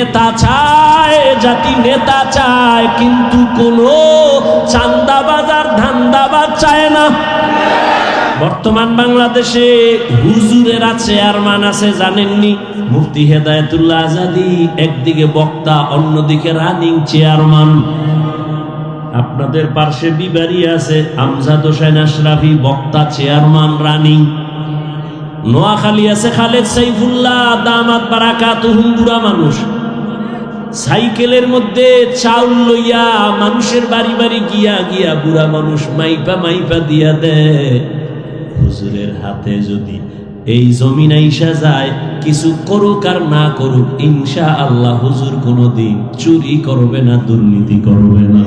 নেতা চায়, জাতি নেতা চায়, কিন্তু কোনো চান্দাবাজ আর ধান্দাবাজ চায় না। বর্তমান বাংলাদেশে হুজুরেরা চেয়ারম্যান আছে, জানেননি? মুফতি হেদায়তুল্লাহ আজাদি, একদিকে বক্তা, অন্যদিকে রানিং চেয়ারম্যান। আপনাদের পার্শ্বে বিবারি আছে, আমজাদ হোসেন আশরাফি, বক্তা, চেয়ারম্যান, রানিং। নোয়াখালী আছে খালেদ সাইফুল্লাহ, দামাত বারাকাত বুড়া মানুষ। সাইকেলের মধ্যে চাউল লইয়া মানুষের বাড়ি বাড়ি গিয়া গিয়া বুড়া মানুষ মাইপা মাইপা দিয়া দেয়। হুজুরের হাতে যদি এই জমিন আইসা যায়, কিছু করুক আর না করুক ইনশা আল্লাহ হুজুর কোনোদিন চুরি করবে না, দুর্নীতি করবে না।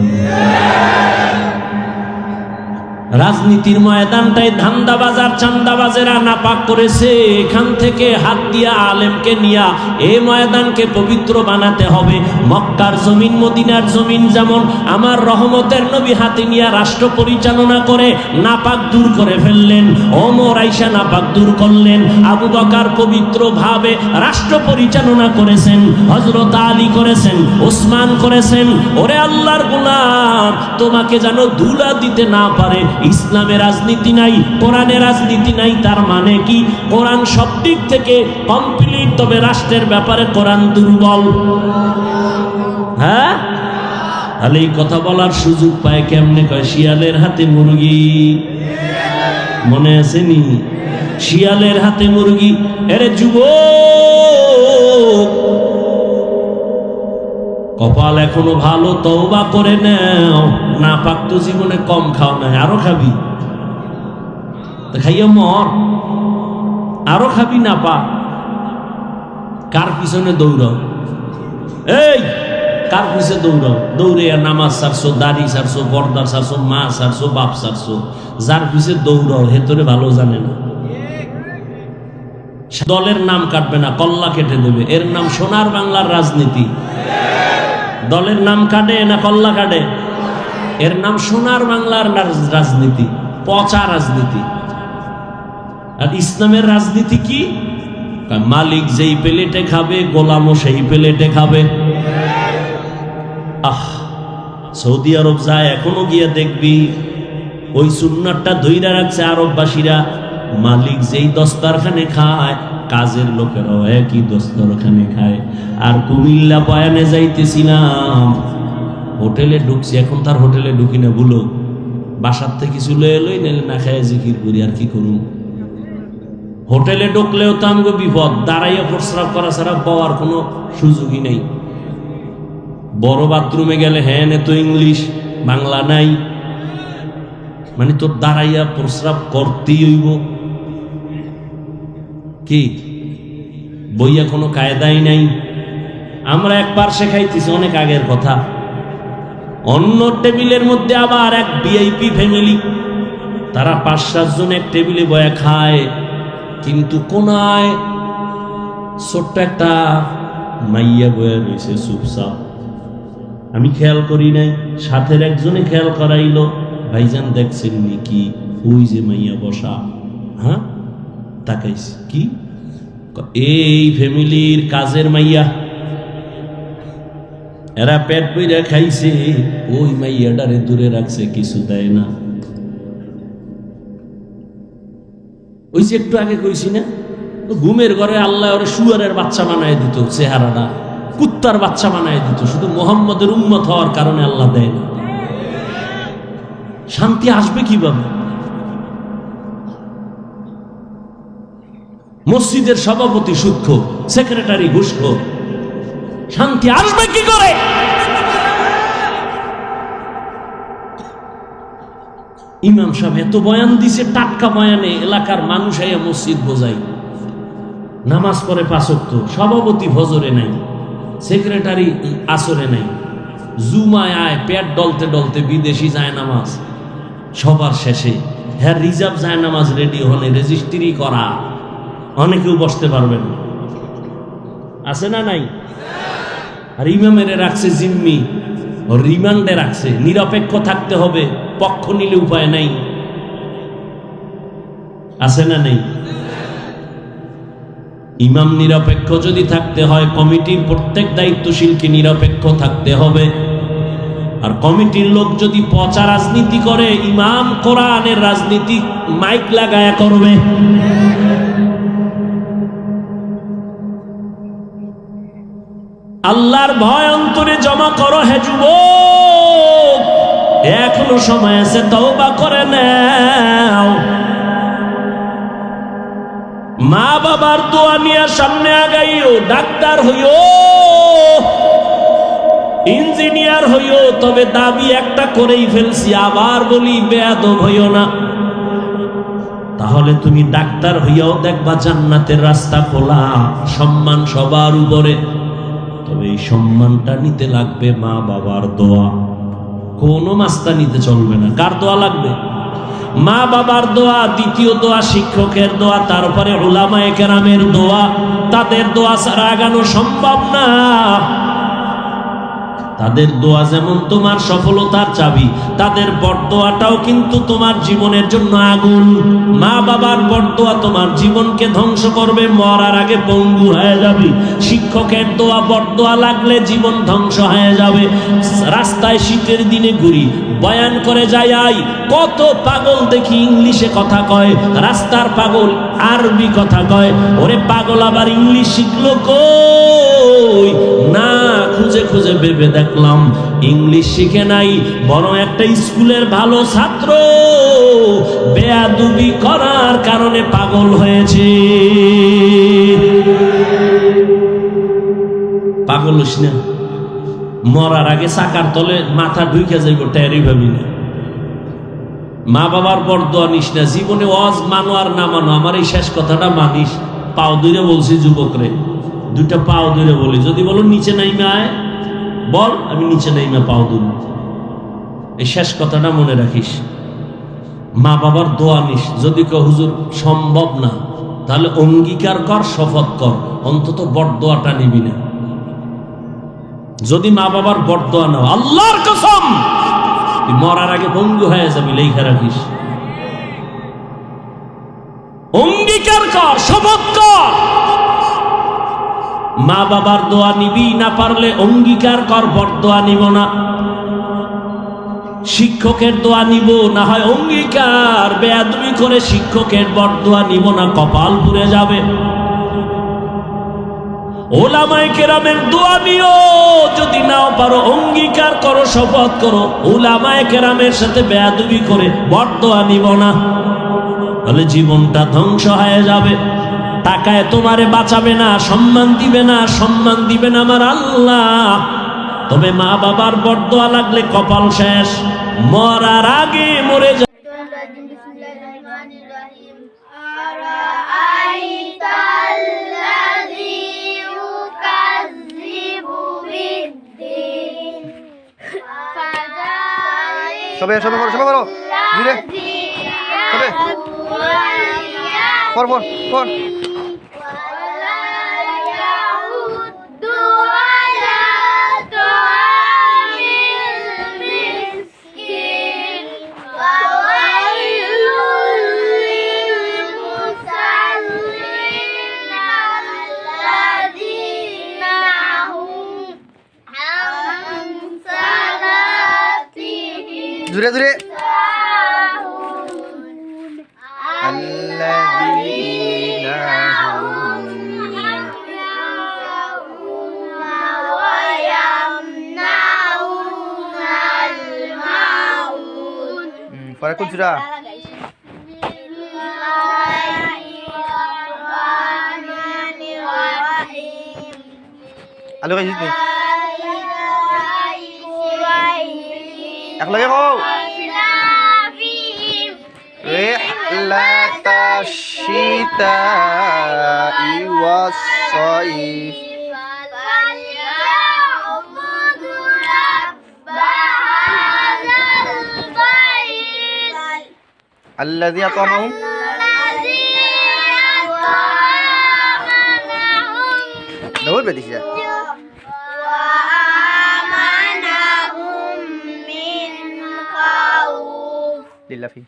রাজনীতির ময়দানটাই ধান্দাবাজার চান্দাবাজেরা নাপাক করেছে। এখান থেকে হাত দিয়া আলেমকে নিয়া এ ময়দানকে পবিত্র বানাতে হবে। মক্কার জমিন, মদিনার জমিন যেমন আমার রহমতের নবী হাতে নিয়া রাষ্ট্র পরিচালনা করে নাপাক দূর করে ফেললেন অমর আইসা নাপাক দূর করলেন, আবু বকার পবিত্র ভাবে রাষ্ট্র পরিচালনা করেছেন হজরত আলী করেছেন, ওসমান করেছেন। ওরে আল্লাহর গোলাম তোমাকে যেন ধুলা দিতে না পারে ইসলামের রাজনীতি নাই কোরআনের রাজনীতি নাই, তার মানে কি? কোরআন সব দিক থেকে কমপ্লিট তবে রাষ্ট্রের ব্যাপারে কোরআন দুর্বল। হ্যাঁ? তাহলে এই কথা বলার সুযোগ পায় কেমনে? কয়, শিয়ালের হাতে মুরগি। মনে আছে নি? শিয়ালের হাতে মুরগি। এরে যুব কপাল এখনও ভালো, তওবা করে নাও। না পাক তো জীবনে কম খাও না আরও খাবি। খাইয়া মর। আরও খাবি না পা। কার পিছনে দৌড়াও? এই, কার পিছে দৌড়াও? দৌড়ে আর নামাজ সারছো, দাড়ি সারছো পর্দা সারছো, মা সারছো, বাপ সারছো। যার পিছে দৌড়াও হেতরে ভালো জানে না। দলের নাম কাটবে না, কল্লা কেটে দেবে। এর নাম সোনার বাংলার রাজনীতি। দলের নাম কাটে না কল্লা কাটে? এর নাম সোনার বাংলার রাজনীতি? পচা রাজনীতি। আর ইসলামের রাজনীতি কি? মালিক যেই প্লেটে খাবে, গোলামও সেই প্লেটে খাবে। আহ, সৌদি আরব যায় এখনও গিয়ে দেখবি, ওই সুন্নারটা ধৈরা রাখছে আরববাসীরা। মালিক যেই দস্তারখানে খায় কাজের লোকেরাও একই দস্তরখানে খায়। আর কুমিল্লা বয়ানে যাইতেছিলাম। হোটেলে ঢুকছি, এখন তার হোটেলে ঢুকি না ভুলো বাসার থেকে কিছু লয়ে লই, নাহলে না খায় জিকির করি, আর কি করুন হোটেলে ঢুকলেও তো আমগো বিপদ, দাঁড়াইয়া প্রস্রাব করা ছাড়া পাওয়ার কোনো সুযোগই নেই। বড় বাথরুমে গেলে হ্যাঁ নে তো ইংলিশ, বাংলা নাই। মানে তোর দাঁড়াইয়া প্রস্রাব করতেই হইব। কি? বইয়া কোনো কায়দাই নাই। আমরা একবার শেখাইতেছি অনেক আগের কথা। অন্য টেবিলের মধ্যে আবার এক ভিআইপি ফ্যামিলি তারা পাঁচ সাতজন এক টেবিলে বয়া খায়। কিন্তু কোনায় ছোট্ট একটা মাইয়া বয়া রয়েছে চুপচাপ। আমি খেয়াল করি নাই, সাথের একজনে খেয়াল করাইলো, ভাইজান দেখছেন কি ওই যে মাইয়া বসা। হ্যাঁ? তাকাইস, কি? এই ফ্যামিলির কাজের মাইয়া। এরা পেট পইরা খাইছে, ওই মাইয়াটারে দূরে রাখছে, কিছু দেয় না। ওই যে একটু আগে কইছি না, ঘুমের ঘরে আল্লাহ ওরে শুয়ারের বাচ্চা বানায় দিত চেহারাটা কুত্তার বাচ্চা বানায় দিত, শুধু মোহাম্মদের উন্মত হওয়ার কারণে আল্লাহ দেয় না। শান্তি আসবে কীভাবে? মসজিদের সভাপতি সূক্ষ্ম সেক্রেটারি ঘুষখো শান্তি আসবে কি করে? ইমাম সাহেব এত বয়ান দিছে, টাটকা বয়ানে এলাকার মানুষ আইয়া মসজিদ বোঝাই নামাজ পড়ে পাঁচক্ত সভাপতি ভজরে নাই, সেক্রেটারি আসরে নাই। জুমায় আয়, পেট ডলতে ডলতে বিদেশি যায় নামাজ। সবার শেষে হ্যাঁ রিজার্ভ যায় নামাজ, রেডি হলে রেজিস্ট্রি করা। অনেকেও বসতে পারবেন আছে না নাই? আর ইমামেরে রাখছে জিম্মি রিমান্ডে রাখছে। নিরপেক্ষ থাকতে হবে, পক্ষ নিলে উপায় নাই। আছে না নেই? ইমাম নিরপেক্ষ যদি থাকতে হয়, কমিটির প্রত্যেক দায়িত্বশীলকে নিরপেক্ষ থাকতে হবে। আর কমিটির লোক যদি পচা রাজনীতি করে, ইমাম কোরআনের রাজনীতি মাইক লাগায়া করবে। আল্লাহর ভয় অন্তরে জমা করো হে যুবক। এখনও সময় আছে, তওবা করে নাও। মা বাবার দোয়া নিয়ে সামনে আগাইও, ডাক্তার হইও, ইঞ্জিনিয়ার হইও, তবে দাবি একটা করেই ফেলছি, আবার বলি বেয়াদব হইও না। তাহলে তুমি ডাক্তার হইয়াও দেখবা জান্নাতের রাস্তা খোলা, সম্মান সবার উপরে। এই সম্মানটা নিতে লাগবে মা বাবার দোয়া। কোনো মাস্তা নিতে চলবে না। কার দোয়া লাগবে? মা বাবার দোয়া, দ্বিতীয় দোয়া, শিক্ষকের দোয়া, তারপরে ওলামা কেরামের দোয়া। তাদের দোয়া ছাড়া আগানো সম্ভব না। তাদের দোয়া যেমন তোমার সফলতার চাবি, তাদের বরদোয়াটাও কিন্তু তোমার জীবনের জন্য আগুন। মা বাবার বরদোয়া তোমার জীবনকে ধ্বংস করবে, মরার আগে পঙ্গু হয়ে যাবে। শিক্ষকের দোয়া, বরদোয়া লাগলে জীবন ধ্বংস হয়ে যাবে। রাস্তায় শীতের দিনে ঘুরি, বয়ান করে যাই, আই, কত পাগল দেখি ইংলিশে কথা কয়, রাস্তার পাগল আরবি কথা কয়। ওরে পাগল আবার ইংলিশ শিখলো কই? খুঁজে খুঁজে ভেবে দেখলাম ইংলিশ শিখে নাই বড় একটা স্কুলের ভালো ছাত্র। বেয়াদুবি করার কারণে পাগল হয়েছে। পাগল হইস না। মরার আগে চাকার তলে মাথা ঢুকে যাইব টেরি ভাবি না। মা বাবার বরদোয়া নিস না। জীবনে অজ মানো আর না মানো আমার এই শেষ কথাটা মানিস। পাও দূরে বলছি যুবকরে দুইটা পাও দূরে বলি। যদি বলো নিচে নাইমে আয়, বল, আমি নিচে নাইমে পাও দূর এই শেষ কথাটা মনে রাখিস। মা বাবার দোয়া নিস। যদি কেউ হুজুর, সম্ভব না, তাহলে অঙ্গীকার কর, শপথ কর। অন্তত বরদোয়াটা নিবি না। যদি মা বাবার বরদোয়া নাও, আল্লাহর কসম! মরার আগে ভঙ্গু হয়ে যাবি লেখা রাখিস। অঙ্গীকার কর, শপথ কর। মা বাবার দোয়া নিবি না পারলে অঙ্গীকার কর, বরদোয়া নিব না। শিক্ষকের দোয়া নিব, না হয় অঙ্গীকার। বেয়াদবি করে শিক্ষকের বরদোয়া নিব না, কপাল পুড়ে যাবে। ওলামাই কেরামের দোয়া নিও, যদি নাও পারো অঙ্গীকার করো, শপথ করো। ওলামায় কেরামের সাথে বেয়াদবি করে বরদোয়া নিব না, তাহলে জীবনটা ধ্বংস হয়ে যাবে। টাকায় তোমারে বাঁচাবে না সম্মান দিবে না সম্মান দিবেন আমার আল্লাহ। তবে মা বাবার বড়দোয়া লাগলে কপাল শেষ মরার আগে মরে যায়। সবে সবে করো সবে করো। ধীরে। সবে। পর পর পর। জুড়ে জুড়ে পরে কোন চূড়া আলু গাছ একলগে কও رحلة الشتاء والصيف فليعبدوا رب هذا البيت الذي أطعمهم الذي أطعمهم دور بديش लफ़ी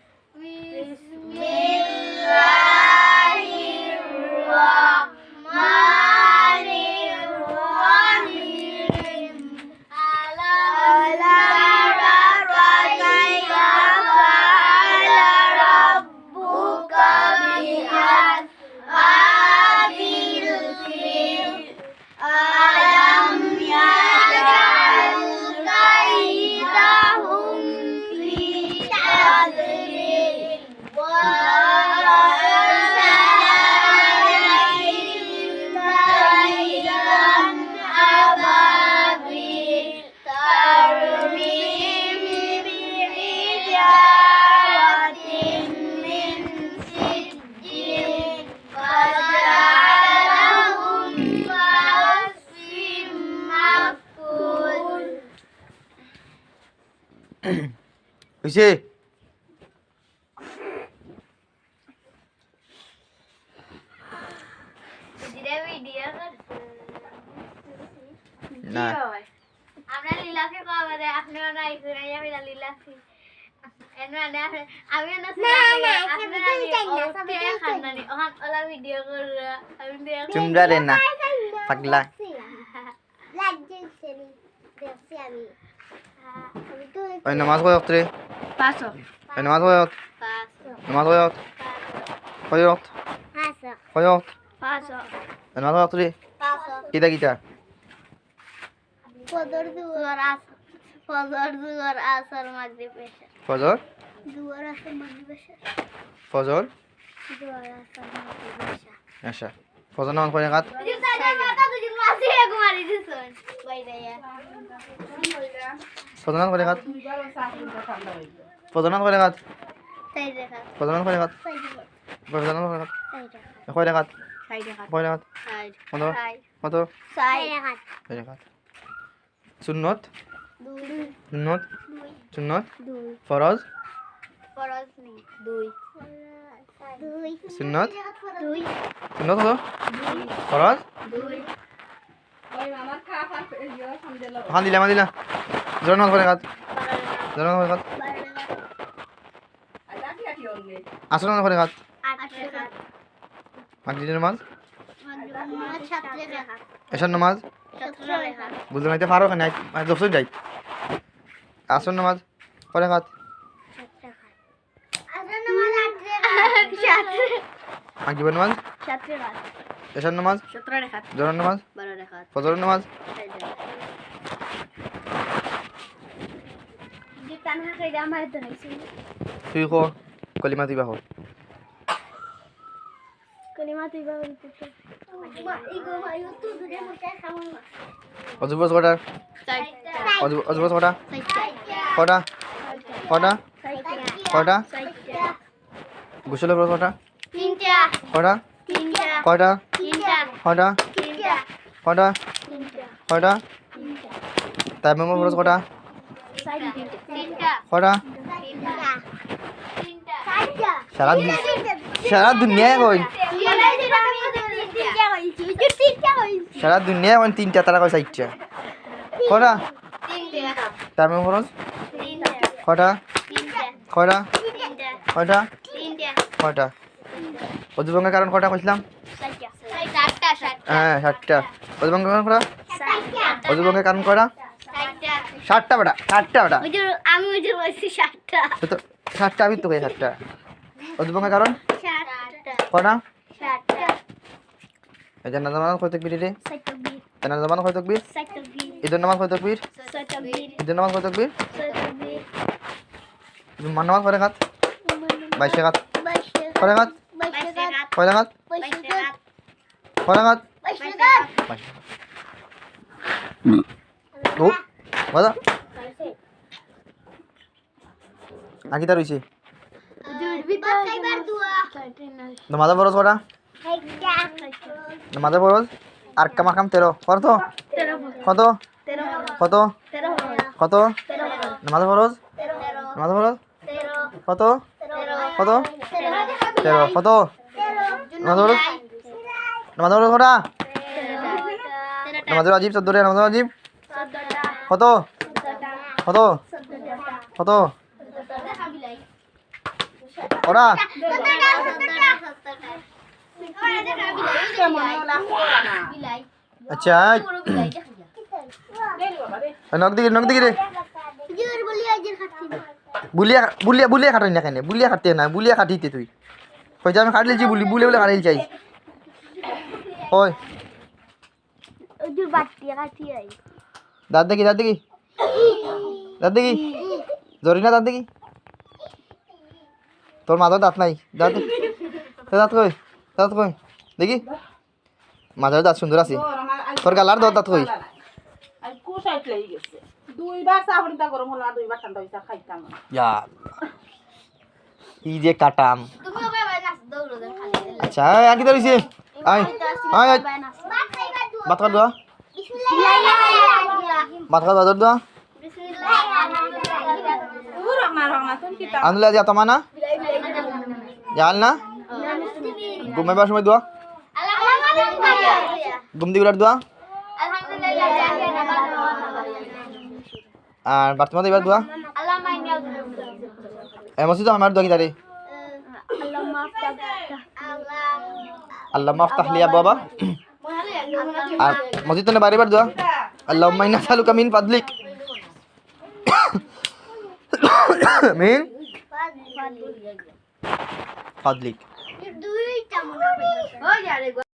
হয়েছে দিদা না। আমরা লীলাকে কবে দে আপনিও নাই করে যাবে না লীলাকে। আমি না আপনারা আমি আমি তোমরা রে না পাগলা। ওই নামাজ কয় ওয়াক্ত রে পাঁচশো ওই নামাজ কয় ওয়াক্ত পাঁচশো নামাজ কয় ওয়াক্ত কয় ওয়াক্ত পাঁচশো কয় ওয়াক্ত পাঁচশো ওই নামাজ কয় ওয়াক্ত রে পাঁচশো কিতা কিতা ফজর দুয়ার আস ফজর দুয়ার আসর মাগরিব এশা ফজর দুয়ার আসর মাগরিব এশা ফজর দুয়ার আসর মাগরিব এশা আচ্ছা ফজর নামাজ কয় রাকাত তুই সাইডে মাথা তুই মাসি এক মারি দিছন বাইরে ফজর নামাজ কয় রাকাত ফজর নামাজ কয় নামাজ কয় সাইড কত কত দেখা সুন্নত সুন্নত সুন্নত ফরজ সুন্নত সুন্নত কত ফরজ? হান দিলা মা দিলা। জোর নামাজ কয় রাকাত জোর রাকাত আসর নামাজ কয় রাকাত আট রেখা মাগরিবের নামাজ এশার নামাজ বুঝতে নাইতে পারো কেন আমি দশজন যাই আসর নামাজ কয় রাকাত মাগরিবের নামাজ এশার নামাজ জোহর নামাজ ফজর নামাজ। তুই কো কলিমা তুই বাহ অজুবস কটা? অজুবস কটা? কটা? কটা? কটা? গোসলের বরস কটা? তিনটা। কটা? তিনটা। কয়টা? তিনটা। কটা তিনটা। কটা তিনটা। কয়টা? তাইমামের কটা তিনটা। কটা তিনটা। তিনটা। সারা সারা দুনিয়ায় কই সারা দুনিয়ায় কই তিনটা তারা কই চারটা কটা তাইমামের বরস কটা কয়টা? কয়টা? কয়টা? অজুবঙ্গের কারণ কটা কইছিলাম? হ্যাঁ ষাটটা অজুবঙ্গের কারণ কটা অজুবঙ্গের কারণ কয়টা ষাটটা বেটা ষাটটা বেটা। আমি ওই যে বলছি ষাটটা তো ষাটটা আমি তো কই ষাটটা অজুবঙ্গের কারণ? কটা? জান্নাত নামাজ কয় তাকবীর রে। জান্নাত নামাজ কয় তাকবীর ঈদের নামাজ কয় তাকবীর ঈদের নামাজ কয় তাকবীর জুম্মার নামাজ কয় রাকাত বাইশ রাকাত কয় রাকাত কয় রাকাত কয় রাকাত বাইশে গাত বাইশ ও বাদা। আকি তার হইছে? বিপদ খাইবার দুয়া। নামাজের বরজ কটা? খাইটা বরজ আর কামা কাম তেরো। কত? কত? কত? কত? নামাজের বরজ তেরো বরজ কত? কত? তেরো কত বরজ বরজ কটা নামাজের আজিব চোদ্দ রে নামাজের আজিব কত? কত? কত? ওরা আচ্ছা নক দিকে নক দিকে রে। বুলিয়া বুলিয়া বুলিয়া খাটাই না কেন? বুলিয়া খাটতে না বুলিয়া খাটিতে তুই। কইতে আমি খাটলেছি বুলি বুলিয়া বলে খাটাইল চাই ওই। দাঁত দেখি দাঁত দেখি। দাঁত দেখি। জরি না দাঁত দেখি। তোর মাথার দাঁত নাই। দাঁত দাঁত কই দাঁত কই। দেখি। মাথার দাঁত সুন্দর আছে। তোর গালার দাঁত দাঁত কই। আর আর আর কি যে কাটাম। আচ্ছা আয় কি ধরিছে আয় আয় ভাত খাওয়া দোয়া ভাত খাওয়া দোয়া দোয়া তা আন্দুলে যা তমানা জাল না? ঘুমাইবার সময় দোয়া। ঘুম দিয়ে উঠার দোয়া। না আর বাথরুমে এবার দোয়া। আল্লাহ মাইনিয়া এ মসজিদ আমার দোয়া কি তারে আল্লাহ মাফ আল্লাহ আল্লাহ মাফতাহ লিয়া বাবা। আর মসজিদ তো বারে বার দোয়া। আল্লাহ মাইনা সালুকা মিন পাদলিক মিন হয়।